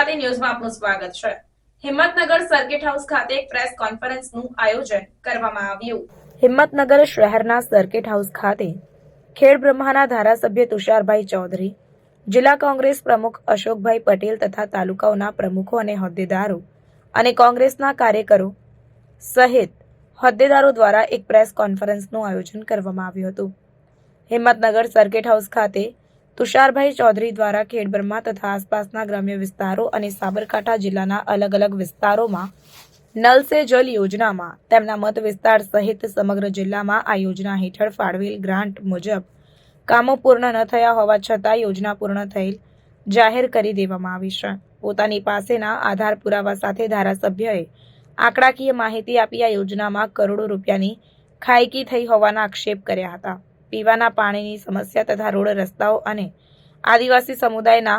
ગુજરાતી ન્યૂઝમાં આપનું સ્વાગત છે. હિંમતનગર સર્કિટ હાઉસ ખાતે એક પ્રેસ કોન્ફરન્સનું આયોજન કરવામાં આવ્યું. હિંમતનગર શહેરના સર્કિટ હાઉસ ખાતે ખેડ બ્રહ્માના ધારાસભ્ય તુષારભાઈ ચૌધરી, જિલ્લા કોંગ્રેસ પ્રમુખ અશોકભાઈ પટેલ તથા તાલુકાઓના પ્રમુખો અને હોદ્દેદારો અને કોંગ્રેસના કાર્યકરો સહિત હોદ્દેદારો દ્વારા એક પ્રેસ કોન્ફરન્સનું આયોજન કરવામાં આવ્યું હતું. હિંમતનગર સર્કિટ હાઉસ ખાતે તુષારભાઈ ચૌધરી દ્વારા ખેડબ્રહ્મા તથા આસપાસના ગ્રામ્ય વિસ્તારો અને સાબરકાંઠા જિલ્લાના અલગ અલગ વિસ્તારોમાં નલ સે જલ યોજનામાં તેમના મત વિસ્તાર સહિત સમગ્ર જિલ્લામાં આ યોજના હેઠળ ફાળવેલ ગ્રાન્ટ મુજબ કામો પૂર્ણ ન થયા હોવા છતાં યોજના પૂર્ણ થયેલ જાહેર કરી દેવામાં આવી છે. પોતાની પાસેના આધાર પુરાવા સાથે ધારાસભ્યએ આંકડાકીય માહિતી આપી આ યોજનામાં કરોડો રૂપિયાની ખાયકી થઈ હોવાના આક્ષેપ કર્યા હતા. પીવાના પાણીની સમસ્યા તથા રોડ રસ્તાઓ અને આદિવાસી સમુદાયના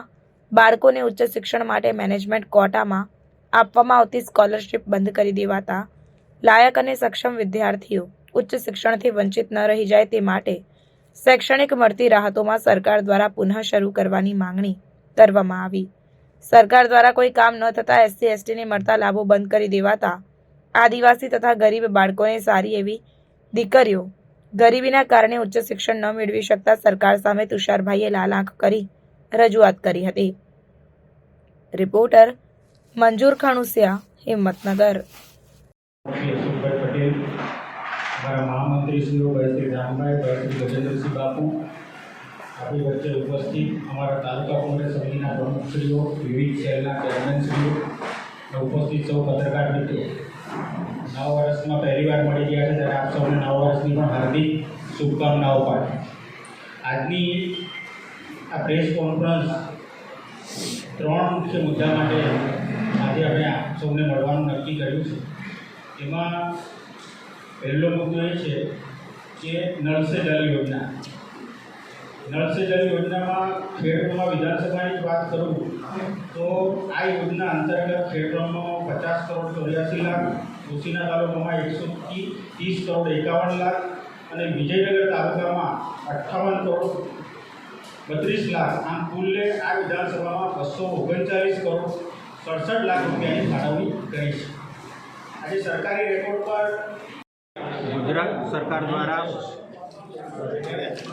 બાળકોને ઉચ્ચ શિક્ષણ માટે મેનેજમેન્ટ કોટામાં આપવામાં આવતી સ્કોલરશિપ બંધ કરી દેવાતા લાયક અને સક્ષમ વિદ્યાર્થીઓ ઉચ્ચ શિક્ષણથી વંચિત ન રહી જાય તે માટે શૈક્ષણિક મળતી રાહતોમાં સરકાર દ્વારા પુનઃ શરૂ કરવાની માંગણી કરવામાં આવી. સરકાર દ્વારા કોઈ કામ ન થતાં એસસી, એસટીને મળતા લાભો બંધ કરી દેવાતા આદિવાસી તથા ગરીબ બાળકોને સારી એવી દીકરીઓ ગરીબીના કારણે ઉચ્ચ શિક્ષણ ન મેળવી શકતા સરકાર સામે તુષારભાઈએ લાલ આંખ કરી રજૂઆત કરી હતી. રિપોર્ટર મંજૂર ખાણુસિયા, હિંમતનગર. આપણી વચ્ચે ઉપસ્થિત અમારા તાલુકા કોંગ્રેસ સમિતિના પ્રમુખશ્રીઓ, વિવિધ શહેરના ચેરમેનશ્રીઓ ઉપસ્થિત સૌ પત્રકાર મિત્રો. નવ વર્ષમાં પહેલી વાર મળી ગયા છે ત્યારે આપ સૌને નવ વર્ષની પણ હાર્દિક શુભકામનાઓ પાઠવું આજની આ પ્રેસ કોન્ફરન્સ ત્રણ મુખ્ય મુદ્દા માટે આજે અમે આપ સૌને મળવાનું નક્કી કર્યું છે. એમાં પહેલો મુદ્દો એ છે કે નળ સે જલ યોજના. નળ યોજનામાં ખેડૂતોમાં વિધાનસભાની વાત કરું, તો આ યોજના અંતર્ગત ખેડૂતોમાં પચાસ કરોડ ચોર્યાસી લાખ, કૃષિના તાલુકામાં એકસો ત્રીસ કરોડ એકાવન લાખ અને વિજયનગર તાલુકામાં અઠ્ઠાવન કરોડ બત્રીસ લાખ. આમ કુલ્લે આ વિધાનસભામાં બસો ઓગણચાલીસ કરોડ સડસઠ લાખ રૂપિયાની ફાળવણી કરી છે. આજે સરકારી રેકોર્ડ પર ગુજરાત સરકાર દ્વારા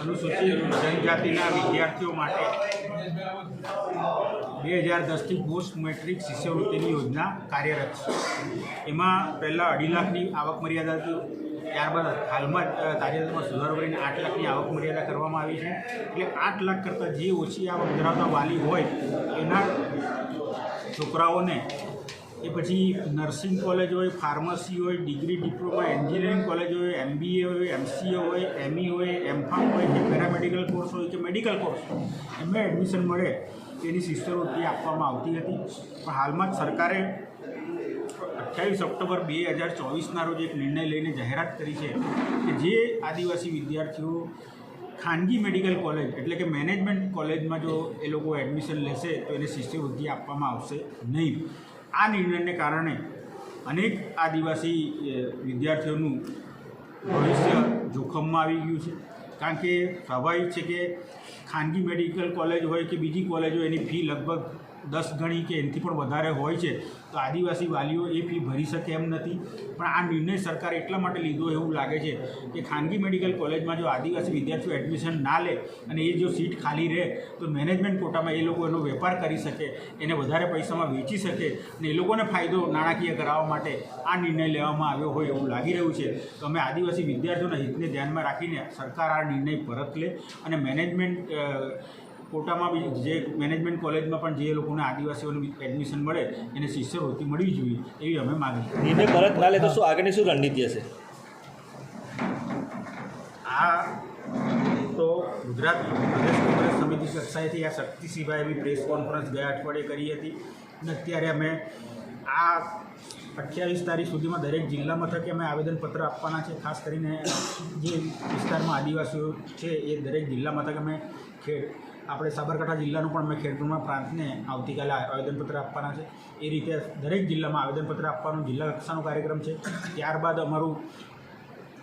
અનુસૂચિત જનજાતિના વિદ્યાર્થીઓ માટે બે હજાર દસથી પોસ્ટ મેટ્રિક શિષ્યવૃત્તિની યોજના કાર્યરત છે. એમાં પહેલાં અઢી લાખની આવક મર્યાદા હતી, ત્યારબાદ હાલમાં જ તાજેતરમાં સુધારો કરીને આઠ લાખની આવક મર્યાદા કરવામાં આવી છે. એટલે આઠ લાખ કરતાં જે ઓછી આવક ધરાવતા વાલી હોય, એના છોકરાઓને એ પછી નર્સિંગ કોલેજ હોય, ફાર્મસી હોય, ડિગ્રી, ડિપ્લોમા, એન્જિનિયરિંગ કોલેજ હોય, એમબીએ હોય, એમસીએ હોય, એમઈ હોય એમફાર્મ હોય કે પેરામેડિકલ કોર્સ હોય કે મેડિકલ કોર્સ એમાં એડમિશન મળે તેની શિષ્યવૃત્તિ આપવામાં આવતી હતી. પણ હાલમાં જ સરકારે અઠ્યાવીસ ઓક્ટોબર બે હજાર ચોવીસના રોજ એક નિર્ણય લઈને જાહેરાત કરી છે કે જે આદિવાસી વિદ્યાર્થીઓ ખાનગી મેડિકલ કોલેજ એટલે કે મેનેજમેન્ટ કોલેજમાં જો એ લોકો એડમિશન લેશે તો એને શિષ્યવૃત્તિ આપવામાં આવશે નહીં. આ નિર્ણયને કારણે અનેક આદિવાસી વિદ્યાર્થીઓનું ભવિષ્ય જોખમમાં આવી ગયું છે. કારણ કે સ્વાભાવિક છે કે ખાનગી મેડિકલ કોલેજ હોય કે બીજી કોલેજ હોય, એની ફી લગભગ દસ ગણી કે એનાથી પણ વધારે હોય છે, તો આદિવાસી વાલીઓ એ ફી ભરી શકે એમ નથી. પણ આ નિર્ણય સરકારે એટલા માટે લીધો એવું લાગે છે કે ખાનગી મેડિકલ કોલેજમાં જો આદિવાસી વિદ્યાર્થીઓ એડમિશન ના લે અને એ જો સીટ ખાલી રહે, તો મેનેજમેન્ટ કોટામાં એ લોકો એનો વેપાર કરી શકે, એને વધારે પૈસામાં વેચી શકે અને એ લોકોને ફાયદો નાણાકીય કરાવવા માટે આ નિર્ણય લેવામાં આવ્યો હોય એવું લાગી રહ્યું છે. તો અમે આદિવાસી વિદ્યાર્થીઓના હિતને ધ્યાનમાં રાખીને સરકાર આ નિર્ણય પરત લે અને મેનેજમેન્ટ કોટામાં બી જે મેનેજમેન્ટ કોલેજમાં પણ જે લોકોને આદિવાસીઓને એડમિશન મળે એને શિષ્યવૃત્તિ મળવી જોઈએ એવી અમે માગણી. નિર્ણય પરત ના લે તો શું? આગળની શું રણનીતિ હશે? આ તો ગુજરાત પ્રદેશ કોંગ્રેસ સમિતિ કક્ષાએથી આ શક્તિ સિવાય એવી પ્રેસ કોન્ફરન્સ ગયા અઠવાડિયે કરી હતી. અને અત્યારે અમે આ અઠ્યાવીસ તારીખ સુધીમાં દરેક જિલ્લા મથકે અમે આવેદનપત્ર આપવાના છે. ખાસ કરીને જે વિસ્તારમાં આદિવાસીઓ છે એ દરેક જિલ્લા મથકે અમે ખેડ આપણે સાબરકાંઠા જિલ્લાનું પણ અમે ખેડૂતમાં પ્રાંતને આવતીકાલે આવેદનપત્ર આપવાના છે. એ રીતે દરેક જિલ્લામાં આવેદનપત્ર આપવાનું જિલ્લા કક્ષાનો કાર્યક્રમ છે. ત્યારબાદ અમારું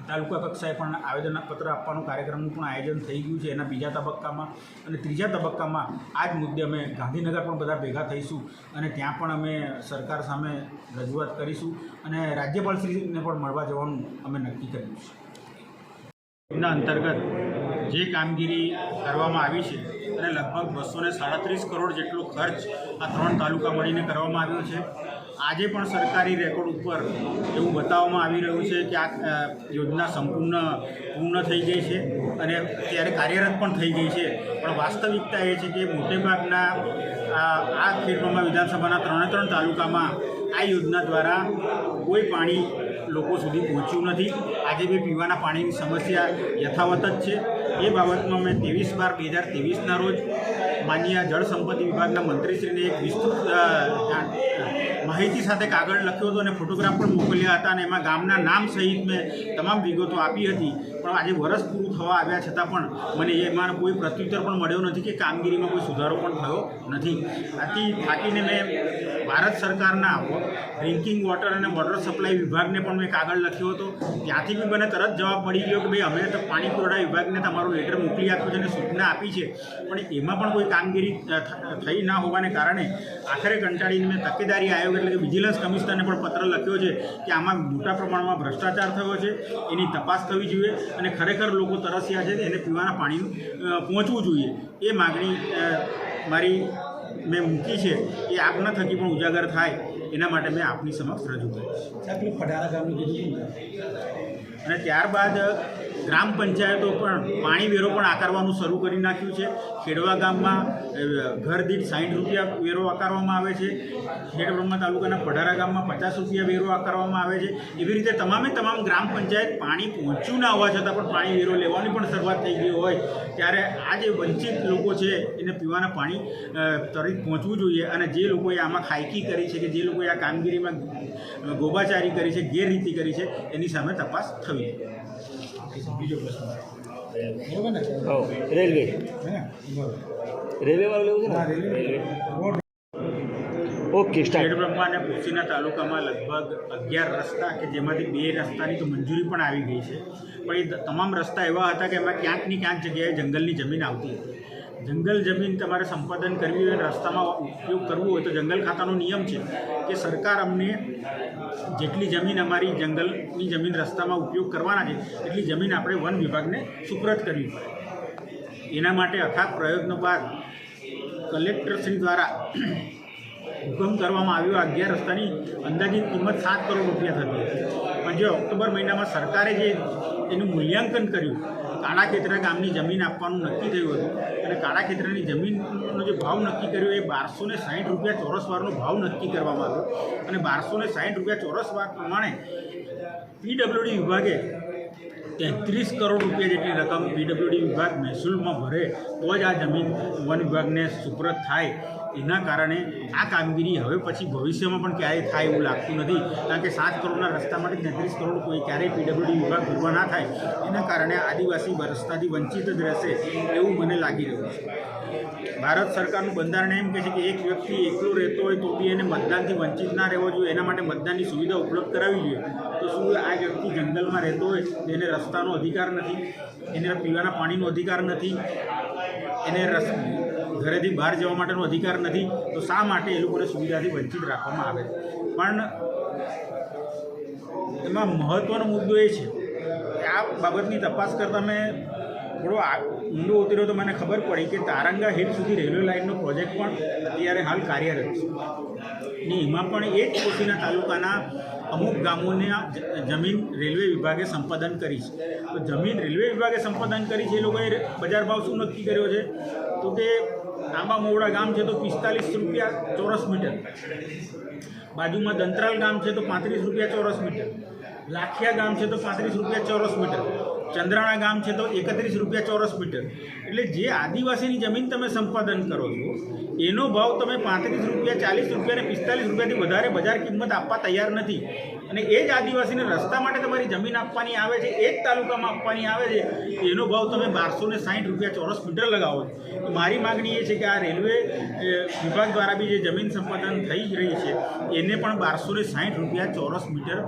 તાલુકા કક્ષાએ પણ આવેદનપત્ર આપવાનું કાર્યક્રમનું પણ આયોજન થઈ ગયું છે એના બીજા તબક્કામાં અને ત્રીજા તબક્કામાં આ જ મુદ્દે અમે ગાંધીનગર પણ બધા ભેગા થઈશું અને ત્યાં પણ અમે સરકાર સામે રજૂઆત કરીશું અને રાજ્યપાલશ્રીને પણ મળવા જવાનું અમે નક્કી કર્યું છે. એમના અંતર્ગત જે કામગીરી કરવામાં આવી છે અને લગભગ બસો સાડત્રીસ કરોડ જેટલો ખર્ચ આ ત્રણ તાલુકા મળીને કરવામાં આવ્યો છે. આજે પણ સરકારી રેકોર્ડ ઉપર એવું બતાવવામાં આવી રહ્યું છે કે આ યોજના સંપૂર્ણ, પૂર્ણ થઈ ગઈ છે અને ત્યારે કાર્યરત પણ થઈ ગઈ છે. પણ વાસ્તવિકતા એ છે કે મોટેભાગના આ ખેડબ્રહ્મા વિધાનસભાના ત્રણે ત્રણ તાલુકામાં આ યોજના દ્વારા કોઈ પાણી લોકો સુધી પહોંચ્યું નથી. આજે બી પીવાના પાણીની સમસ્યા યથાવત જ છે. એ બાબતમાં મેં ત્રેવીસ બાર બે હજાર ત્રેવીસના રોજ માન્ય જળ સંપત્તિ વિભાગના મંત્રીશ્રીને એક વિસ્તૃત માહિતી સાથે કાગળ લખ્યો હતો અને ફોટોગ્રાફ પણ મોકલ્યા હતા અને એમાં ગામના નામ સહિત મેં તમામ વિગતો આપી હતી. પણ આજે વરસ પૂરું થવા આવ્યા છતાં પણ મને એમાં કોઈ પ્રત્યુત્તર પણ મળ્યો નથી કે કામગીરીમાં કોઈ સુધારો પણ થયો નથી. આથી થાકીને મેં ભારત સરકારના ડ્રિંકિંગ વોટર અને વોટર સપ્લાય વિભાગને પણ મેં કાગળ લખ્યો હતો. ત્યાંથી બી મને તરત જવાબ મળી ગયો કે ભાઈ અમે તો પાણી પુરવઠા વિભાગને તમારું લેટર મોકલી આપ્યું છે અને સૂચના આપી છે. પણ એમાં પણ કોઈ કામગીરી થઈ ના હોવાને કારણે આખરે કંટાળીને મેં તકેદારી આયોગ એટલે કે વિજિલન્સ કમિશનરને પણ પત્ર લખ્યો છે કે આમાં મોટા પ્રમાણમાં ભ્રષ્ટાચાર થયો છે. એની તપાસ થવી જોઈએ. અને ખરેખર લોકો તરસ્યા છે એને પીવાના પાણીનું પહોંચવું જોઈએ. એ માગણી મારી મેં મૂકી છે. એ આપના થકી પણ ઉજાગર થાય એના માટે મેં આપની સમક્ષ રજૂ કરી. અને ત્યારબાદ ગ્રામ પંચાયતો પણ પાણી વેરો પણ આકારવાનું શરૂ કરી નાખ્યું છે. ખેડવા ગામમાં ઘર દીઠ સાઠ રૂપિયા વેરો આકારવામાં આવે છે. ખેડબ્રહ્મા તાલુકાના પઢારા ગામમાં પચાસ રૂપિયા વેરો આકારવામાં આવે છે. એવી રીતે તમામે તમામ ગ્રામ પંચાયત પાણી પહોંચ્યું ના હોવા છતાં પણ પાણી વેરો લેવાની પણ શરૂઆત થઈ ગઈ હોય, ત્યારે આ જે વંચિત લોકો છે, એને પીવાના પાણી ત્વરિત પહોંચવું જોઈએ અને જે લોકોએ આમાં ખાયકી કરી છે કે જે લોકોએ આ કામગીરીમાં ગોબાચારી કરી છે, ગેરરીતિ કરી છે, એની સામે તપાસ થવી જોઈએ. બીજો પ્રશ્ન બરોબર ને રેલવે. રેલવે વાળું લેવું છે ને? રેલવે. Okay start. બ્રહ્મા અને ભૂસીના તાલુકામાં લગભગ અગિયાર રસ્તા કે જેમાંથી બે રસ્તાની તો મંજૂરી પણ આવી ગઈ છે. પણ એ તમામ રસ્તા એવા હતા કે એમાં ક્યાંક ને ક્યાંક જગ્યાએ જંગલની જમીન આવતી હતી. જંગલ જમીન તમારે સંપાદન કરવી હોય રસ્તામાં ઉપયોગ કરવો હોય તો જંગલ ખાતાનો નિયમ છે કે સરકાર અમને જેટલી જમીન અમારી જંગલની જમીન રસ્તામાં ઉપયોગ કરવાના છે, એટલી જમીન આપણે વન વિભાગને સુપ્રત કરવી પડે. એના માટે અથાગ પ્રયત્નો બાદ કલેક્ટરશ્રી દ્વારા હુકમ કરવામાં આવ્યો. અગિયાર રસ્તાની અંદાજિત કિંમત સાત કરોડ રૂપિયા થતી હતી. પણ જે ઓક્ટોબર મહિનામાં સરકારે જે એનું મૂલ્યાંકન કર્યું, કાળા ખેતરા ગામની જમીન આપવાનું નક્કી થયું હતું. અને કાળા ખેતરાની જમીનનો જે ભાવ નક્કી કર્યો એ બારસો ને સાઠ રૂપિયા ચોરસ વારનો ભાવ નક્કી કરવામાં આવ્યો. અને બારસો ને સાઠ રૂપિયા ચોરસ વાર પ્રમાણે પીડબ્લ્યુડી વિભાગે તેત્રીસ કરોડ રૂપિયા જેટલી રકમ પીડબ્લ્યુડી વિભાગ મહેસૂલમાં ભરે, તો જ આ જમીન વન વિભાગને સુપ્રત થાય. એના કારણે આ કામગીરી હવે પછી ભવિષ્યમાં પણ ક્યારેય થાય એવું લાગતું નથી. કારણ કે સાત કરોડના રસ્તા માટે તેત્રીસ કરોડ કોઈ ક્યારેય પીડબ્લ્યુડી વિભાગ ભરવા ના થાય. એના કારણે આદિવાસી રસ્તાથી વંચિત જ રહેશે એવું મને લાગી રહ્યું છે. ભારત સરકારનું બંધારણ એમ કહે છે કે એક વ્યક્તિ એકલો રહેતો હોય તો બી એને મતદાનથી વંચિત ના રહેવો જોઈએ. એના માટે મતદાનની સુવિધા ઉપલબ્ધ કરાવવી જોઈએ. તો શું આ વ્યક્તિ જંગલમાં રહેતો હોય તેને એને રસ્તાનો અધિકાર નથી, એને પીવાના પાણીનો અધિકાર નથી, એને રસ, ઘરેથી બહાર જવા માટેનો અધિકાર નથી, તો શા માટે એ લોકોને સુવિધાથી વંચિત રાખવામાં આવે પણ એમાં મહત્ત્વનો મુદ્દો એ છે કે આ બાબતની તપાસ કરતાં મેં થોડો ઊંડો ઉતર્યો તો મને ખબર પડી કે તારંગા હિલ સુધી રેલવે લાઇનનો પ્રોજેક્ટ પણ અત્યારે હાલ કાર્યરત છે. ને એમાં પણ એ જ કોશીના તાલુકાના અમુક ગામોને જમીન રેલવે વિભાગે સંપાદન કરી છે. તો જમીન રેલવે વિભાગે સંપાદન કરી છે એ લોકોએ બજાર ભાવ શું નક્કી કર્યો છે? તો કે આંબા મોવડા ગામ છે તો પિસ્તાલીસ રૂપિયા ચોરસ મીટર. બાજુમાં દંતરાલ ગામ છે તો પાંત્રીસ રૂપિયા ચોરસ મીટર. લાખિયા ગામ છે તો પાંત્રીસ રૂપિયા ચોરસ મીટર. ચંદ્રાણા ગામ છે તો એકત્રીસ રૂપિયા ચોરસ મીટર. એટલે જે આદિવાસીની જમીન તમે સંપાદન કરો છો, એનો ભાવ તમે પાંત્રીસ રૂપિયા, ચાલીસ રૂપિયા અને પિસ્તાલીસ રૂપિયાથી વધારે બજાર કિંમત આપવા તૈયાર નથી. અને એ જ આદિવાસીને રસ્તા માટે તમારી જમીન આપવાની આવે છે, એ જ તાલુકામાં આપવાની આવે છે, એનો ભાવ તમે બારસો ને સાઠ રૂપિયા ચોરસ મીટર લગાવો છો. મારી માગણી એ છે કે આ રેલવે વિભાગ દ્વારા બી જે જમીન સંપાદન થઈ રહી છે, એને પણ બારસો ને સાઠ રૂપિયા ચોરસ મીટર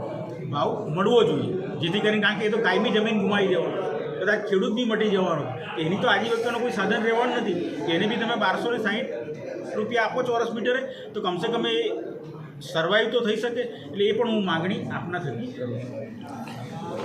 ભાવ મળવો જોઈએ. જેથી કરીને કારણ કે એ તો કાયમી જમીન ગુમાવી જવાનો. કદાચ ખેડૂત બી મટી જવાનો. એની તો આજીવિકાનો કોઈ સાધન રહેવાનું નથી. એને બી તમે બારસો ને સાઠ રૂપિયા આપો ચોરસ મીટરે, તો કમસે કમ એ સર્વાઈવ તો થઈ શકે. એટલે એ પણ હું માગણી આપના થકી